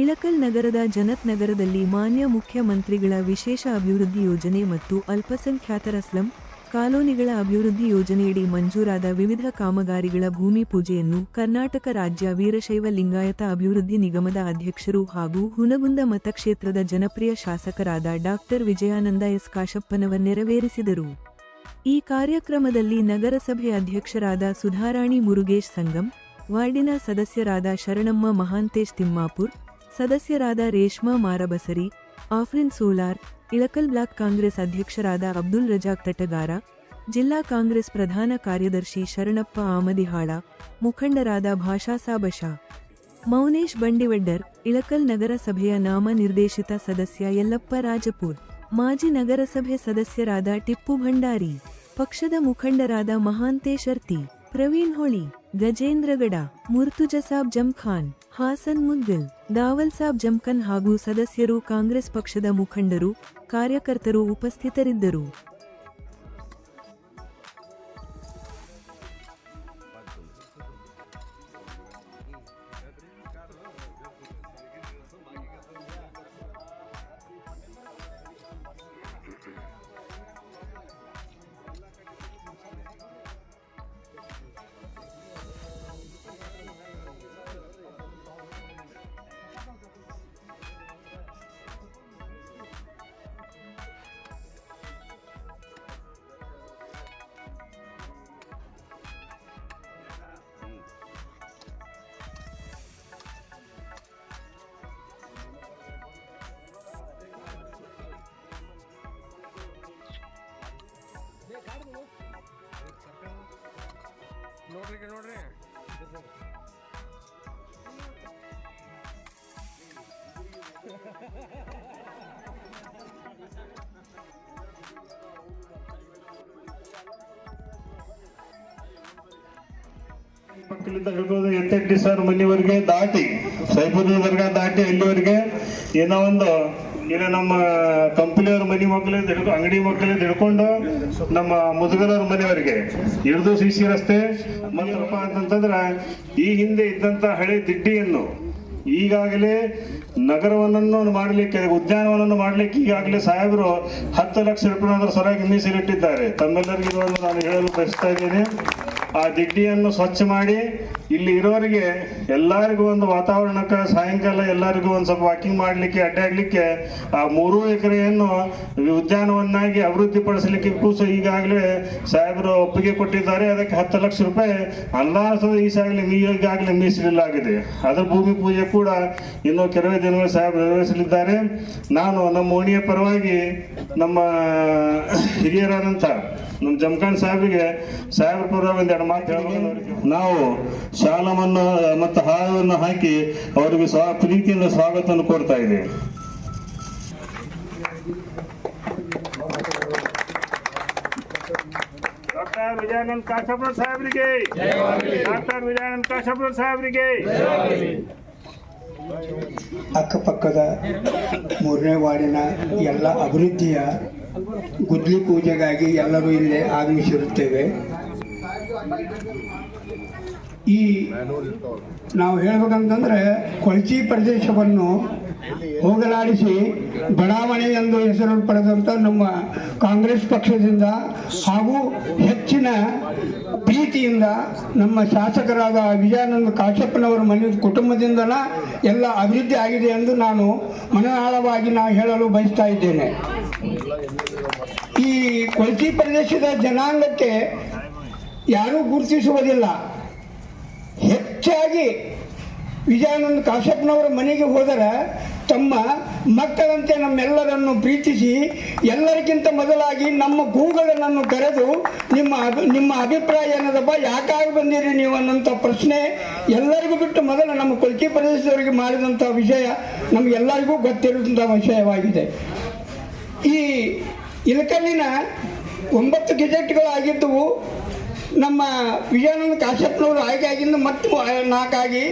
ಇಳಕಲ್ ನಗರದ ಜನತ್ ನಗರದಲ್ಲಿ ಮಾನ್ಯ ಮುಖ್ಯಮಂತ್ರಿಗಳ ವಿಶೇಷ ಅಭಿವೃದ್ಧಿ ಯೋಜನೆ ಮತ್ತು ಅಲ್ಪಸಂಖ್ಯಾತರ ಸ್ಲಂ ಕಾಲೋನಿಗಳ ಅಭಿವೃದ್ಧಿ ಯೋಜನೆಯಡಿ ಮಂಜೂರಾದ ವಿವಿಧ ಕಾಮಗಾರಿಗಳ ಭೂಮಿ ಪೂಜೆಯನ್ನು ಕರ್ನಾಟಕ ರಾಜ್ಯ ವೀರಶೈವ ಲಿಂಗಾಯತ ಅಭಿವೃದ್ಧಿ ನಿಗಮದ ಅಧ್ಯಕ್ಷರು ಹಾಗೂ ಹುನಗುಂದ ಮತಕ್ಷೇತ್ರದ ಜನಪ್ರಿಯ ಶಾಸಕರಾದ ಡಾಕ್ಟರ್ ವಿಜಯಾನಂದ ಎಸ್ ಕಾಶಪ್ಪನವರ್ ನೆರವೇರಿಸಿದರು. ಈ ಕಾರ್ಯಕ್ರಮದಲ್ಲಿ ನಗರಸಭೆ ಅಧ್ಯಕ್ಷರಾದ ಸುಧಾರಾಣಿ ಮುರುಗೇಶ್ ಸಂಗಂ, ವಾರ್ಡಿನ ಸದಸ್ಯರಾದ ಶರಣಮ್ಮ ಮಹಾಂತೇಶ್ ತಿಮ್ಮಾಪುರ್ ಸದಸ್ಯರಾದ ರೇಷ್ಮಾ ಮಾರಬಸರಿ, ಆಫ್ರಿನ್ ಸೋಲಾರ್, ಇಳಕಲ್ ಬ್ಲಾಕ್ ಕಾಂಗ್ರೆಸ್ ಅಧ್ಯಕ್ಷರಾದ ಅಬ್ದುಲ್ ರಜಾಕ್ ತಟಗಾರ, ಜಿಲ್ಲಾ ಕಾಂಗ್ರೆಸ್ ಪ್ರಧಾನ ಕಾರ್ಯದರ್ಶಿ ಶರಣಪ್ಪ ಆಮದಿಹಾಳ, ಮುಖಂಡರಾದ ಭಾಷಾ ಸಾಬಶಾ ಮೌನೇಶ್ ಬಂಡಿವಡ್ಡರ್, ಇಳಕಲ್ ನಗರಸಭೆಯ ನಾಮನಿರ್ದೇಶಿತ ಸದಸ್ಯ ಯಲ್ಲಪ್ಪ ರಾಜಪೂರ್, ಮಾಜಿ ನಗರಸಭೆ ಸದಸ್ಯರಾದ ಟಿಪ್ಪು ಭಂಡಾರಿ, ಪಕ್ಷದ ಮುಖಂಡರಾದ ಮಹಾಂತೇಶ್ ಅರ್ತಿ. ಪ್ರವೀಣ್ ಹೊಳಿ ಗಜೇಂದ್ರಗಡ ಮುರ್ತುಜಸಾಬ್ ಜಂಖಾನ್ ಹಾಸನ್ ಮುದ್ಗಲ್ ದಾವಲ್ ಸಾಬ್ ಜಮ್ಖನ್ ಹಾಗೂ ಸದಸ್ಯರು ಕಾಂಗ್ರೆಸ್ ಪಕ್ಷದ ಮುಖಂಡರು, ಕಾರ್ಯಕರ್ತರು ಉಪಸ್ಥಿತರಿದ್ದರು. ನೋಡ್ರಿ. ನೋಡ್ರಿ ಪಕ್ಕದಿಂದ ಹಿಡ್ಕೊಂಡು ಎಂಟೆಂಟಿ ಸರ್ ಮನೆವರೆಗೆ ದಾಟಿ ಸೈಬರ್ ದರ್ಗಾ ದಾಟಿ ಅಲ್ಲಿವರೆಗೆ ಏನೋ ಒಂದು ಏನೋ ನಮ್ಮ ಕಂಪನಿಯವ್ರ ಮನೆ ಮಕ್ಕಳಿಂದ ತಿಳ್ಕೊ, ಅಂಗಡಿ ಮಕ್ಕಳಿಂದ ಹಿಡ್ಕೊಂಡು ನಮ್ಮ ಮುದುಗರವ್ರ ಮನೆಯವರಿಗೆ. ಹಿಡಿದು ಸಿ ಸಿ ರಸ್ತೆ, ಮತ್ತಪ್ಪ ಅಂತಂತಂದ್ರೆ ಈ ಹಿಂದೆ ಇದ್ದಂತ ಹಳೆ ದಿಡ್ಡಿಯನ್ನು ಈಗಾಗಲೇ ನಗರವನ್ನು ಮಾಡಲಿಕ್ಕೆ ಉದ್ಯಾನವನವನ್ನು ಮಾಡಲಿಕ್ಕೆ ಈಗಾಗಲೇ ಸಾಹೇಬರು ಹತ್ತು ಲಕ್ಷ ರೂಪಾಯಿ ಸರಿಯಾಗಿ ಮೀಸಲಿಟ್ಟಿದ್ದಾರೆ. ತಮ್ಮೆಲ್ಲರಿಗೂ ನಾನು ಹೇಳಲು ಬಯಸ್ತಾ ಇದ್ದೇನೆ. ಆ ದಿಡ್ಡಿಯನ್ನು ಸ್ವಚ್ಛ ಮಾಡಿ ಇಲ್ಲಿ ಇರೋರಿಗೆ ಎಲ್ಲರಿಗೂ ಒಂದು ವಾತಾವರಣಕ್ಕೆ ಸಾಯಂಕಾಲ ಎಲ್ಲರಿಗೂ ಒಂದು ಸ್ವಲ್ಪ ವಾಕಿಂಗ್ ಮಾಡಲಿಕ್ಕೆ ಅಡ್ಡಾಡಲಿಕ್ಕೆ ಆ ಮೂರು ಎಕರೆಯನ್ನು ಉದ್ಯಾನವನ್ನಾಗಿ ಅಭಿವೃದ್ಧಿ ಪಡಿಸಲಿಕ್ಕೆ ಕೂಸು ಈಗಾಗಲೇ ಸಾಹೇಬರು ಒಪ್ಪಿಗೆ ಕೊಟ್ಟಿದ್ದಾರೆ. ಅದಕ್ಕೆ ಹತ್ತು ಲಕ್ಷ ರೂಪಾಯಿ ಅನುದಾನ ಈಗಾಗಲೇ ಈಗಾಗಲೇ ಮೀಸಲಿಲ್ಲಾಗಿದೆ. ಅದರ ಭೂಮಿ ಪೂಜೆ ಕೂಡ ಇನ್ನು ಕೆಲವೇ ದಿನಗಳು ಸಾಹೇಬ್ ನೆರವೇರಿಸಲಿದ್ದಾರೆ. ನಾನು ನಮ್ಮ ಓಣಿಯ ಪರವಾಗಿ ನಮ್ಮ ಹಿರಿಯರಾದಂಥ ನಮ್ಮ ಜಮಖಾನ್ ಸಾಹೇಬಿಗೆ ಸಾಹೇಬ್ರ ಒಂದು ಎರಡು ಮಾತು ಹೇಳಬೇಕು ನಾವು ಶಾಲವನ್ನು ಮತ್ತು ಹಾಲನ್ನು ಹಾಕಿ ಅವರಿಗೆ ಸ್ವಾ ಪ್ರೀತಿಯಿಂದ ಸ್ವಾಗತವನ್ನು ಕೊಡ್ತಾ ಇದ್ದೇವೆ. ಡಾಕ್ಟರ್ ವಿಜಯಾನಂದ್ ಕಾಶಪ್ಪನ ಸಾಹೇಬರಿಗೆ. ಡಾಕ್ಟರ್ ವಿಜಯಾನಂದ್ ಕಾಶಪ್ಪನ ಸಾಹೇಬರಿಗೆ. ಅಕ್ಕಪಕ್ಕದ ಮೂರನೇ ವಾರ್ಡಿನ ಎಲ್ಲ ಅಭಿವೃದ್ಧಿಯ ಗುದ್ಲಿ ಪೂಜೆಗಾಗಿ ಎಲ್ಲರೂ ಇಲ್ಲಿ ಆಗಮಿಸಿರುತ್ತೇವೆ. ಈ ನಾವು ಹೇಳ್ಬೇಕಂತಂದ್ರೆ ಕೊಳಚಿ ಪ್ರದೇಶವನ್ನು ಹೋಗಲಾಡಿಸಿ ಬಡಾವಣೆ ಎಂದು ಹೆಸರು ಪಡೆದಂಥ ನಮ್ಮ ಕಾಂಗ್ರೆಸ್ ಪಕ್ಷದಿಂದ ಹಾಗೂ ಹೆಚ್ಚಿನ ಪ್ರೀತಿಯಿಂದ ನಮ್ಮ ಶಾಸಕರಾದ ವಿಜಯಾನಂದ ಕಾಶಪ್ಪನವರ ಮನೆ ಕುಟುಂಬದಿಂದನ ಎಲ್ಲ ಅಭಿವೃದ್ಧಿ ಆಗಿದೆ ಎಂದು ನಾನು ಮನನಾಳವಾಗಿ ನಾನು ಹೇಳಲು ಬಯಸ್ತಾ ಇದ್ದೇನೆ. ಈ ಕೊಲ್ತಿ ಪ್ರದೇಶದ ಜನಾಂಗಕ್ಕೆ ಯಾರೂ ಗುರುತಿಸುವುದಿಲ್ಲ. ಹೆಚ್ಚಾಗಿ ವಿಜಯಾನಂದ ಕಾಶ್ಯಪ್ನವರ ಮನೆಗೆ ಹೋದರೆ ತಮ್ಮ ಮಕ್ಕಳಂತೆ ನಮ್ಮೆಲ್ಲರನ್ನು ಪ್ರೀತಿಸಿ ಎಲ್ಲರಿಗಿಂತ ಮೊದಲಾಗಿ ನಮ್ಮ ಗುರುಗಳನ್ನು ಕರೆದು ನಿಮ್ಮ ನಿಮ್ಮ ಅಭಿಪ್ರಾಯ ಏನದಪ್ಪ ಯಾಕಾಗಿ ಬಂದಿರಿ ನೀವು ಅನ್ನೋಂಥ ಪ್ರಶ್ನೆ ಎಲ್ಲರಿಗೂ ಬಿಟ್ಟು ಮೊದಲು ನಮ್ಮ ಕೊಲ್ಕಿ ಪ್ರದೇಶದವರಿಗೆ ಮಾಡಿದಂಥ ವಿಷಯ ನಮಗೆಲ್ಲರಿಗೂ ಗೊತ್ತಿರುವಂಥ ವಿಷಯವಾಗಿದೆ. ಈ ಇಲಕಲ್ಲಿನ ಒಂಬತ್ತು ಗೆಜೆಟ್ಗಳು ಆಗಿದ್ದವು. ನಮ್ಮ ವಿಜಯಾನಂದ ಕಾಶ್ಯಪ್ನವರು ಆಯ್ಕೆ ಆಗಿಂದ ಮತ್ತು ನಾಲ್ಕಾಗಿ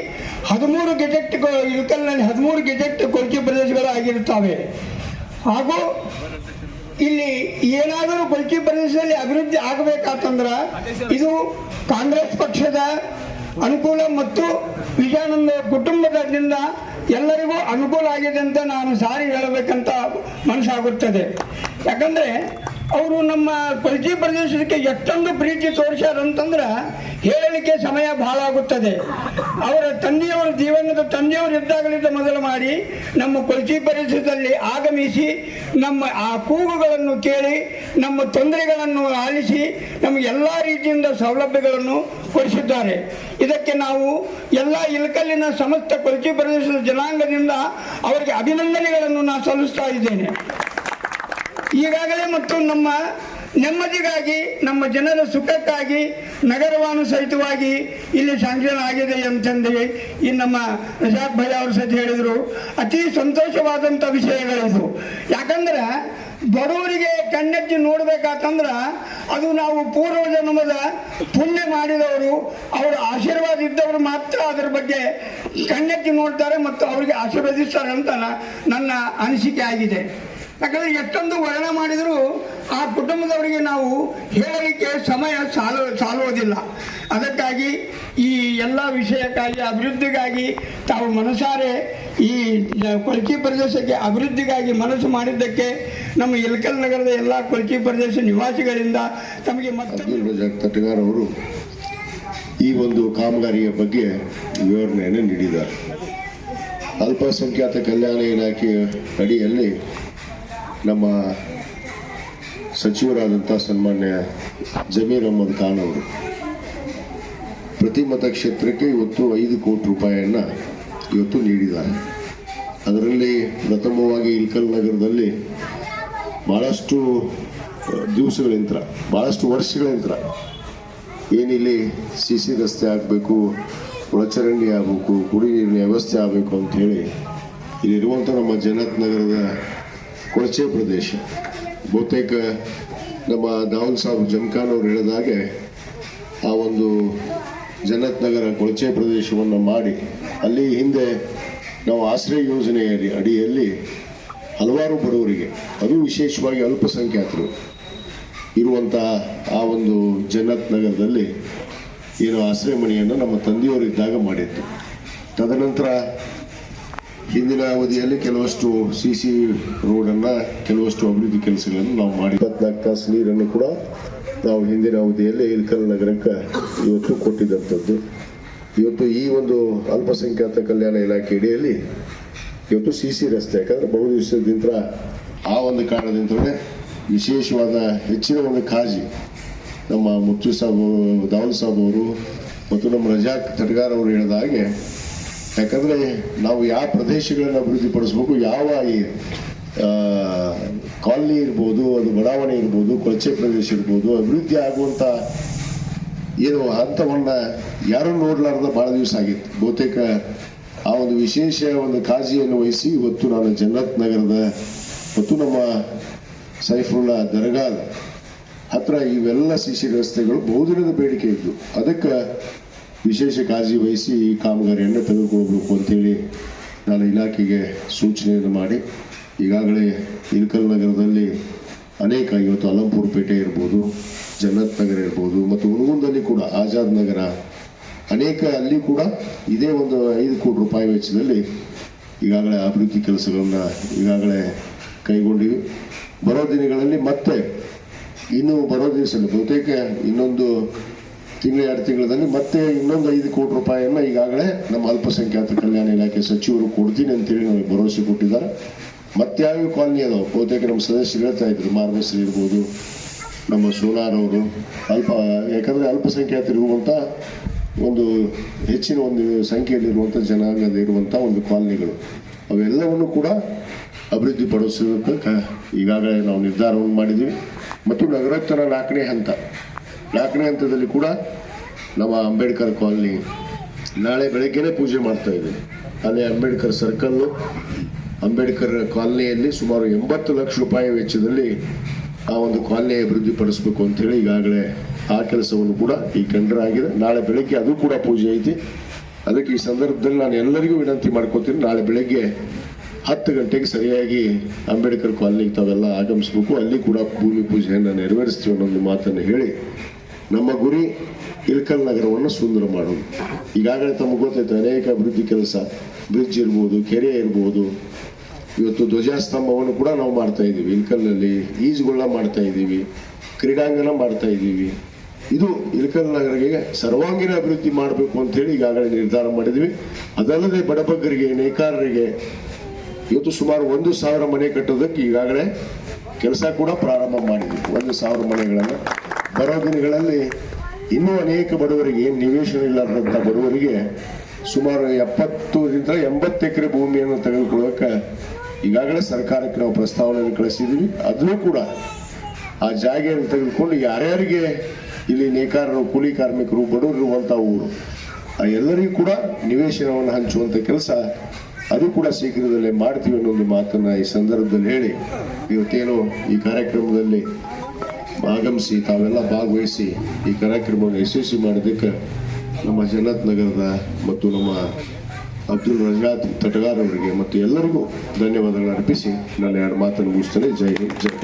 ಹದಿಮೂರು ಗೆಜೆಟ್ಗಳು ಇಳಕಲ್ನಲ್ಲಿ ಹದಿಮೂರು ಗೆಜೆಟ್ ಕೊಲ್ಕಿ ಪ್ರದೇಶಗಳು ಆಗಿರುತ್ತವೆ. ಹಾಗೂ ಇಲ್ಲಿ ಏನಾದರೂ ಕೊಲ್ಕಿ ಪ್ರದೇಶದಲ್ಲಿ ಅಭಿವೃದ್ಧಿ ಆಗಬೇಕಾತಂದ್ರೆ ಇದು ಕಾಂಗ್ರೆಸ್ ಪಕ್ಷದ ಅನುಕೂಲ ಮತ್ತು ವಿಜಯಾನಂದ ಕುಟುಂಬದಿಂದ ಎಲ್ಲರಿಗೂ ಅನುಕೂಲ ಆಗಿದೆ ಅಂತ ನಾನು ಸಾರಿ ಹೇಳಬೇಕಂತ ಮನಸ್ಸಾಗುತ್ತದೆ. ಯಾಕಂದ್ರೆ ಅವರು ನಮ್ಮ ಕೊಲ್ಚಿ ಪ್ರದೇಶಕ್ಕೆ ಎಷ್ಟೊಂದು ಪ್ರೀತಿ ತೋರಿಸ್ಯಾರ ಅಂತಂದ್ರೆ ಹೇಳಲಿಕ್ಕೆ ಸಮಯ ಬಹಳ ಆಗುತ್ತದೆ. ಅವರ ತಂದೆಯವರ, ಜೀವನದ ತಂದೆಯವರು ಇದ್ದಾಗಲಿಂದ ಮೊದಲು ಮಾಡಿ ನಮ್ಮ ಕೊಲ್ಚಿ ಪ್ರದೇಶದಲ್ಲಿ ಆಗಮಿಸಿ ನಮ್ಮ ಆ ಕೂಗುಗಳನ್ನು ಕೇಳಿ, ನಮ್ಮ ತೊಂದರೆಗಳನ್ನು ಆಲಿಸಿ ನಮಗೆ ಎಲ್ಲ ರೀತಿಯಿಂದ ಸೌಲಭ್ಯಗಳನ್ನು ಕೊಡಿಸಿದ್ದಾರೆ. ಇದಕ್ಕೆ ನಾವು ಎಲ್ಲ ಇಲ್ಕಲ್ಲಿನ ಸಮಸ್ತ ಕೊಲ್ಚಿ ಪ್ರದೇಶದ ಜನಾಂಗದಿಂದ ಅವರಿಗೆ ಅಭಿನಂದನೆಗಳನ್ನು ನಾನು ಸಲ್ಲಿಸ್ತಾ ಇದ್ದೇನೆ. ಈಗಾಗಲೇ ಮತ್ತು ನಮ್ಮ ನೆಮ್ಮದಿಗಾಗಿ, ನಮ್ಮ ಜನರ ಸುಖಕ್ಕಾಗಿ, ನಗರವಾನು ಸಹಿತವಾಗಿ ಇಲ್ಲಿ ಸಾಂಕ್ಷನ್ ಆಗಿದೆ ಅಂತಂದು ಈ ನಮ್ಮ ರಜಾಕ್ ಭೈ ಅವರು ಸಹ ಹೇಳಿದರು, ಅತಿ ಸಂತೋಷವಾದಂಥ ವಿಷಯಗಳಿದು. ಯಾಕಂದ್ರೆ, ಬಡವರಿಗೆ ಕಣ್ಣೆತ್ತಿ ನೋಡ್ಬೇಕಾತಂದ್ರ, ಅದು ನಾವು ಪೂರ್ವ ಜನ್ಮದ ಪುಣ್ಯ ಮಾಡಿದವರು, ಅವರ ಆಶೀರ್ವಾದ ಇದ್ದವರು ಮಾತ್ರ ಅದರ ಬಗ್ಗೆ ಕಣ್ಣೆತ್ತಿ ನೋಡ್ತಾರೆ ಮತ್ತು ಅವರಿಗೆ ಆಶೀರ್ವದಿಸ್ತಾರೆ ಅಂತ ನನ್ನ ಅನಿಸಿಕೆ ಆಗಿದೆ. ಯಾಕಂದ್ರೆ ಎಷ್ಟೊಂದು ವರ್ಣ ಮಾಡಿದರೂ ಆ ಕುಟುಂಬದವರಿಗೆ ನಾವು ಹೇಳಲಿಕ್ಕೆ ಸಮಯ ಸಾಲ, ಸಾಲುವುದಿಲ್ಲ. ಅದಕ್ಕಾಗಿ ಈ ಎಲ್ಲ ವಿಷಯಕ್ಕಾಗಿ, ಅಭಿವೃದ್ಧಿಗಾಗಿ ತಾವು ಮನಸಾರೆ ಈ ಕೊಲ್ಕಿ ಪ್ರದೇಶಕ್ಕೆ ಅಭಿವೃದ್ಧಿಗಾಗಿ ಮನಸ್ಸು ಮಾಡಿದ್ದಕ್ಕೆ ನಮ್ಮ ಇಲ್ಕಲ್ ನಗರದ ಎಲ್ಲ ಕೊಲ್ಕಿ ಪ್ರದೇಶ ನಿವಾಸಿಗಳಿಂದ ತಮಗೆ ಅಬ್ದುಲ್ ಅವರು ಈ ಒಂದು ಕಾಮಗಾರಿಯ ಬಗ್ಗೆ ವಿವರಣೆಯನ್ನು ನೀಡಿದ್ದಾರೆ. ಅಲ್ಪಸಂಖ್ಯಾತ ಕಲ್ಯಾಣ ಇಲಾಖೆಯ ಅಡಿಯಲ್ಲಿ ನಮ್ಮ ಸಚಿವರಾದಂಥ ಸನ್ಮಾನ್ಯ ಜಮೀರ್ ಅಹಮದ್ ಖಾನ್ ಅವರು ಪ್ರತಿ ಮತಕ್ಷೇತ್ರಕ್ಕೆ ಇವತ್ತು ಐದು ಕೋಟಿ ರೂಪಾಯಿಯನ್ನು ಇವತ್ತು ನೀಡಿದ್ದಾರೆ. ಅದರಲ್ಲಿ ಪ್ರಥಮವಾಗಿ ಇಲ್ಕಲ್ ನಗರದಲ್ಲಿ ಭಾಳಷ್ಟು ದಿವಸಗಳ ನಂತರ ಭಾಳಷ್ಟು ವರ್ಷಗಳ ನಂತರ ಏನಿಲ್ಲಿ ಸಿ ಸಿ ರಸ್ತೆ ಆಗಬೇಕು ಒಳಚರಂಡಿ ಆಗಬೇಕು ಕುಡಿ ನೀರಿನ ವ್ಯವಸ್ಥೆ ಆಗಬೇಕು ಅಂತ ಹೇಳಿ ಇಲ್ಲಿರುವಂಥ ನಮ್ಮ ಜನತ್ ನಗರದ ಕೊಳಚೆ ಪ್ರದೇಶ. ಬಹುತೇಕ ನಮ್ಮ ದಾವಲ್ ಸಾಬ್ ಜಮ್ಖಾನ್ ಅವರು ಹೇಳಿದಾಗೆ ಆ ಒಂದು ಜನತ್ ನಗರ ಕೊಳಚೆ ಪ್ರದೇಶವನ್ನು ಮಾಡಿ, ಅಲ್ಲಿ ಹಿಂದೆ ನಾವು ಆಶ್ರಯ ಯೋಜನೆಯ ಅಡಿಯಲ್ಲಿ ಹಲವಾರು ಬಡವರಿಗೆ, ಅದು ವಿಶೇಷವಾಗಿ ಅಲ್ಪಸಂಖ್ಯಾತರು ಇರುವಂತಹ ಆ ಒಂದು ಜನತ್ ನಗರದಲ್ಲಿ ಏನು ಆಶ್ರಯ ಮನೆಯನ್ನು ನಮ್ಮ ತಂದೆಯವರಿದ್ದಾಗ ಮಾಡಿತ್ತು ತದನಂತರ ಹಿಂದಿನ ಅವಧಿಯಲ್ಲಿ ಕೆಲವಷ್ಟು ಸಿ ಸಿ ರೋಡನ್ನು, ಕೆಲವಷ್ಟು ಅಭಿವೃದ್ಧಿ ಕೆಲಸಗಳನ್ನು ನಾವು ಮಾಡಿ ಇಪ್ಪತ್ನಾಲ್ಕು ತಾಸು ನೀರನ್ನು ಕೂಡ ನಾವು ಹಿಂದಿನ ಅವಧಿಯಲ್ಲಿ ಇಲ್ಕಲ್ ನಗರಕ್ಕೆ ಇವತ್ತು ಕೊಟ್ಟಿದ್ದಂಥದ್ದು. ಇವತ್ತು ಈ ಒಂದು ಅಲ್ಪಸಂಖ್ಯಾತ ಕಲ್ಯಾಣ ಇಲಾಖೆ ಅಡಿಯಲ್ಲಿ ಇವತ್ತು ಸಿ ಸಿ ರಸ್ತೆ, ಯಾಕಂದ್ರೆ ಬಹು ದಿವಸದಿಂದ ಆ ಒಂದು ಕಾರಣದಿಂದಲೇ ವಿಶೇಷವಾದ ಹೆಚ್ಚಿನ ಒಂದು ಕಾಳಜಿ ನಮ್ಮ ಮುತ್ತು ಸಾಬ್ ದಾವಲ್ ಸಾಬ್ ಅವರು ಮತ್ತು ನಮ್ಮ ರಜಾಕ್ ತಟಗಾರ್ ಅವರು ಹೇಳಿದ ಹಾಗೆ ಯಾಕಂದರೆ ನಾವು ಯಾವ ಪ್ರದೇಶಗಳನ್ನು ಅಭಿವೃದ್ಧಿಪಡಿಸ್ಬೇಕು, ಯಾವ ಈ ಕಾಲನಿ ಇರ್ಬೋದು, ಅದು ಬಡಾವಣೆ ಇರ್ಬೋದು, ಕೊಳಚೆ ಪ್ರದೇಶ ಇರ್ಬೋದು, ಅಭಿವೃದ್ಧಿ ಆಗುವಂಥ ಏನು ಹಂತವನ್ನ ಯಾರೂ ನೋಡಲಾರ್ದ ಭಾಳ ದಿವಸ ಆಗಿತ್ತು. ಬಹುತೇಕ ಆ ಒಂದು ವಿಶೇಷ ಒಂದು ಕಾಳಜಿಯನ್ನು ವಹಿಸಿ ಇವತ್ತು ನಾನು ಜನ್ನತ್ ನಗರದ ಮತ್ತು ನಮ್ಮ ಸೈಫುಲ್ಲಾ ದರ್ಗಾದ ಹತ್ರ ಇವೆಲ್ಲ ಸಿ ಸಿ ರಸ್ತೆಗಳು ಬಹುದಿನದ ಬೇಡಿಕೆ ಇದ್ದು, ಅದಕ್ಕೆ ವಿಶೇಷ ಕಾಳಜಿ ವಹಿಸಿ ಈ ಕಾಮಗಾರಿಯನ್ನು ತೆಗೆದುಕೊಳ್ಬೇಕು ಅಂತೇಳಿ ನಾನು ಇಲಾಖೆಗೆ ಸೂಚನೆಯನ್ನು ಮಾಡಿ, ಈಗಾಗಲೇ ಇಲ್ಕಲ್ ನಗರದಲ್ಲಿ ಅನೇಕ ಇವತ್ತು ಅಲಂಪುರ್ ಪೇಟೆ ಇರ್ಬೋದು, ಜನ್ನತ್ ನಗರ ಇರ್ಬೋದು, ಮತ್ತು ಹುಣಗುಂದಲ್ಲಿ ಕೂಡ ಆಜಾದ್ ನಗರ, ಅನೇಕ ಅಲ್ಲಿ ಕೂಡ ಇದೇ ಒಂದು ಐದು ಕೋಟಿ ರೂಪಾಯಿ ವೆಚ್ಚದಲ್ಲಿ ಈಗಾಗಲೇ ಅಭಿವೃದ್ಧಿ ಕೆಲಸಗಳನ್ನು ಈಗಾಗಲೇ ಕೈಗೊಂಡಿವಿ. ಬರೋ ದಿನಗಳಲ್ಲಿ ಮತ್ತೆ ಇನ್ನು ಬರೋ ದಿವಸದಲ್ಲಿ ಬಹುತೇಕ ಇನ್ನೊಂದು ತಿಂಗಳು ಎರಡು ತಿಂಗಳಲ್ಲಿ ಮತ್ತೆ ಇನ್ನೊಂದು ಐದು ಕೋಟಿ ರೂಪಾಯಿಯನ್ನು ಈಗಾಗಲೇ ನಮ್ಮ ಅಲ್ಪಸಂಖ್ಯಾತ ಕಲ್ಯಾಣ ಇಲಾಖೆ ಸಚಿವರು ಕೊಡ್ತೀನಿ ಅಂತೇಳಿ ನಮಗೆ ಭರವಸೆ ಕೊಟ್ಟಿದ್ದಾರೆ. ಮತ್ತೆ ಯಾವ ಕಾಲನಿ ಅದಾವೆ? ಬಹುತೇಕ ನಮ್ಮ ಸದಸ್ಯರು ಹೇಳ್ತಾ ಇದ್ರು ಮಾರ್ಗಶ್ರೀ ಇರ್ಬೋದು, ನಮ್ಮ ಸೋಲಾರ್ ಅವರು. ಅಲ್ಪ, ಯಾಕಂದರೆ ಅಲ್ಪಸಂಖ್ಯಾತರಿರುವಂಥ ಒಂದು ಹೆಚ್ಚಿನ ಒಂದು ಸಂಖ್ಯೆಯಲ್ಲಿರುವಂಥ ಜನಾಂಗದ ಇರುವಂಥ ಒಂದು ಕಾಲನಿಗಳು. ಅವೆಲ್ಲವನ್ನು ಕೂಡ ಅಭಿವೃದ್ಧಿಪಡಿಸೋದಕ್ಕೆ ಪಡಿಸೋದಕ್ಕೆ ಈಗಾಗಲೇ ನಾವು ನಿರ್ಧಾರವನ್ನು ಮಾಡಿದ್ವಿ ಮತ್ತು ನಗರೋತ್ತರ ನಾಲ್ಕನೇ ಹಂತ. ನಾಲ್ಕನೇ ಹಂತದಲ್ಲಿ ಕೂಡ ನಮ್ಮ ಅಂಬೇಡ್ಕರ್ ಕಾಲನಿ ನಾಳೆ ಬೆಳಗ್ಗೆನೇ ಪೂಜೆ ಮಾಡ್ತಾ ಇದ್ದೀವಿ ಅಲ್ಲಿ ಅಂಬೇಡ್ಕರ್ ಸರ್ಕಲ್ಲು, ಅಂಬೇಡ್ಕರ್ ಕಾಲನಿಯಲ್ಲಿ ಸುಮಾರು ಎಂಬತ್ತು ಲಕ್ಷ ರೂಪಾಯಿ ವೆಚ್ಚದಲ್ಲಿ ಆ ಒಂದು ಕಾಲನಿ ಅಭಿವೃದ್ಧಿಪಡಿಸಬೇಕು ಅಂತೇಳಿ ಈಗಾಗಲೇ ಆ ಕೆಲಸವನ್ನು ಕೂಡ ಈ ಟೆಂಡರ್ ಆಗಿದೆ. ನಾಳೆ ಬೆಳಗ್ಗೆ ಅದು ಕೂಡ ಪೂಜೆ ಐತಿ. ಅದಕ್ಕೆ ಈ ಸಂದರ್ಭದಲ್ಲಿ ನಾನು ಎಲ್ಲರಿಗೂ ವಿನಂತಿ ಮಾಡ್ಕೋತೀನಿ, ನಾಳೆ ಬೆಳಗ್ಗೆ ಹತ್ತು ಗಂಟೆಗೆ ಸರಿಯಾಗಿ ಅಂಬೇಡ್ಕರ್ ಕಾಲನಿಗೆ ತಾವೆಲ್ಲ ಆಗಮಿಸ್ಬೇಕು. ಅಲ್ಲಿ ಕೂಡ ಭೂಮಿ ಪೂಜೆಯನ್ನು ನೆರವೇರಿಸ್ತೀವಿ ಅನ್ನೋ ಒಂದು ಮಾತನ್ನು ಹೇಳಿ ನಮ್ಮ ಗುರಿ ಇಲ್ಕಲ್ ನಗರವನ್ನು ಸುಂದರ ಮಾಡೋದು ಈಗಾಗಲೇ ತಮಗೆ ಗೊತ್ತೈತೆ ಅನೇಕ ಅಭಿವೃದ್ಧಿ ಕೆಲಸ, ಬ್ರಿಡ್ಜ್ ಇರ್ಬೋದು, ಕೆರೆ ಇರ್ಬೋದು, ಇವತ್ತು ಧ್ವಜಸ್ತಂಭವನ್ನು ಕೂಡ ನಾವು ಮಾಡ್ತಾ ಇದ್ದೀವಿ. ಇಲ್ಕಲ್ನಲ್ಲಿ ಈಜುಗಳನ್ನ ಮಾಡ್ತಾ ಇದ್ದೀವಿ, ಕ್ರೀಡಾಂಗಣ ಮಾಡ್ತಾ ಇದ್ದೀವಿ. ಇದು ಇಲ್ಕಲ್ ನಗರಿಗೆ ಸರ್ವಾಂಗೀಣ ಅಭಿವೃದ್ಧಿ ಮಾಡಬೇಕು ಅಂತೇಳಿ ಈಗಾಗಲೇ ನಿರ್ಧಾರ ಮಾಡಿದ್ವಿ ಅದಲ್ಲದೆ ಬಡಬಗ್ಗರಿಗೆ, ನೇಕಾರರಿಗೆ ಇವತ್ತು ಸುಮಾರು ಒಂದು ಸಾವಿರ ಮನೆ ಕಟ್ಟೋದಕ್ಕೆ ಈಗಾಗಲೇ ಕೆಲಸ ಕೂಡ ಪ್ರಾರಂಭ ಮಾಡಿದ್ವಿ ಒಂದು ಸಾವಿರ ಮನೆಗಳನ್ನು. ಬರೋ ದಿನಗಳಲ್ಲಿ ಇನ್ನೂ ಅನೇಕ ಬಡವರಿಗೆ ಏನು ನಿವೇಶನ ಇಲ್ಲದಂಥ ಬಡವರಿಗೆ ಸುಮಾರು ಎಪ್ಪತ್ತರಿಂದ ಎಂಬತ್ತು ಎಕರೆ ಭೂಮಿಯನ್ನು ತೆಗೆದುಕೊಳ್ಳೋಕೆ ಈಗಾಗಲೇ ಸರ್ಕಾರಕ್ಕೆ ನಾವು ಪ್ರಸ್ತಾವನೆಯನ್ನು ಕಳಿಸಿದ್ದೀವಿ. ಅದನ್ನು ಕೂಡ ಆ ಜಾಗೆಯನ್ನು ತೆಗೆದುಕೊಂಡು ಯಾರ್ಯಾರಿಗೆ ಇಲ್ಲಿ ನೇಕಾರರು, ಕೂಲಿ ಕಾರ್ಮಿಕರು, ಬಡವರು ಇರುವಂಥ ಊರು, ಆ ಎಲ್ಲರಿಗೂ ಕೂಡ ನಿವೇಶನವನ್ನು ಹಂಚುವಂಥ ಕೆಲಸ ಅದು ಕೂಡ ಶೀಘ್ರದಲ್ಲೇ ಮಾಡ್ತೀವಿ ಅನ್ನೋ ಒಂದು ಮಾತನ್ನ ಈ ಸಂದರ್ಭದಲ್ಲಿ ಹೇಳಿ ಇವತ್ತೇನು ಈ ಕಾರ್ಯಕ್ರಮದಲ್ಲಿ ಆಗಮಿಸಿ ತಾವೆಲ್ಲ ಭಾಗವಹಿಸಿ ಈ ಕಾರ್ಯಕ್ರಮವನ್ನು ಯಶಸ್ವಿ ಮಾಡೋದಕ್ಕೆ ನಮ್ಮ ಜನತ್ ನಗರದ ಮತ್ತು ನಮ್ಮ ಅಬ್ದುಲ್ ರಜಾತ್ ತಟಗಾರ್ ಅವರಿಗೆ ಮತ್ತು ಎಲ್ಲರಿಗೂ ಧನ್ಯವಾದಗಳನ್ನು ಅರ್ಪಿಸಿ ನಾನು ಎರಡು ಮಾತನ್ನು ಮುಗಿಸ್ತೇನೆ ಜೈ ಹಿಂದ್, ಜೈ.